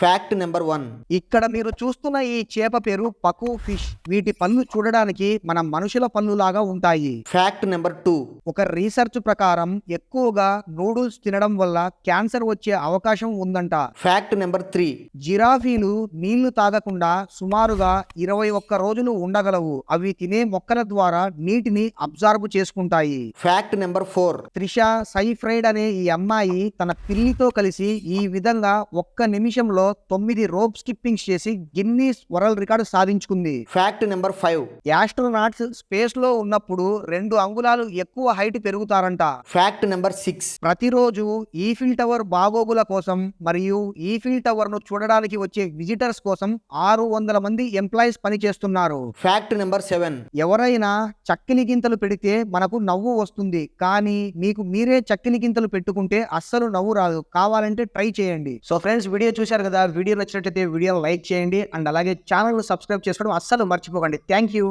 Fact number one ఇక్కడ మీరు చూస్తున్న ఈ చేప పేరు పకు ఫిష్. వీటి పళ్ళు చూడడానికి మన మనుషుల పళ్ళు లాగా ఉంటాయి. ఫ్యాక్ట్ నెంబర్ టూ ఒక రీసెర్చ్ ప్రకారం ఎక్కువగా నూడిల్స్ తినడం వల్ల క్యాన్సర్ వచ్చే అవకాశం ఉందంట. ఫ్యాక్ట్ నెంబర్ త్రీ జిరాఫీలు నీళ్ళు తాగకుండా సుమారుగా ఇరవై ఒక్క రోజులు ఉండగలవు. అవి తినే మొక్కల ద్వారా నీటిని అబ్జార్బ్ చేసుకుంటాయి. Fact number four Trisha Seyfried అనే ఈ అమ్మాయి తన పిల్లితో కలిసి ఈ విధంగా ఒక్క నిమిషంలో తొమ్మిది రోప్ స్కిప్పింగ్స్ చేసి గిన్నీస్ వరల్డ్ రికార్డు సాధించుకుంది. ఫ్యాక్ట్ నెంబర్ ఫైవ్ యాస్ట్రోనాట్స్ స్పేస్లో ఉన్నప్పుడు రెండు అంగుళాలు ఎక్కువ హైట్ పెరుగుతారంట. ఫ్యాక్ట్ నెంబర్ సిక్స్ ప్రతిరోజు ఈఫిల్ టవర్ బాగోగుల కోసం మరియు ఈఫిల్ టవర్ను చూడడానికి వచ్చే విజిటర్స్ కోసం ఆరు వందల మంది ఎంప్లాయీస్ పనిచేస్తున్నారు. ఫ్యాక్ట్ నెంబర్ సెవెన్ ఎవరైనా చక్కిని గింతలు పెడితే మనకు నవ్వు వస్తుంది. కానీ మీకు మీరే చక్కిని గింతలు పెట్టుకుంటే అస్సలు నవ్వు రాదు. కావాలంటే ట్రై చేయండి. సో ఫ్రెండ్స్ వీడియో చూశారు కదా? వీడియో నచ్చినట్లయితే వీడియో లైక్ చేయండి. అండ్ అలాగే ఛానల్ సబ్స్క్రైబ్ చేసుకోవడం అస్సలు మర్చిపోకండి. Thank you.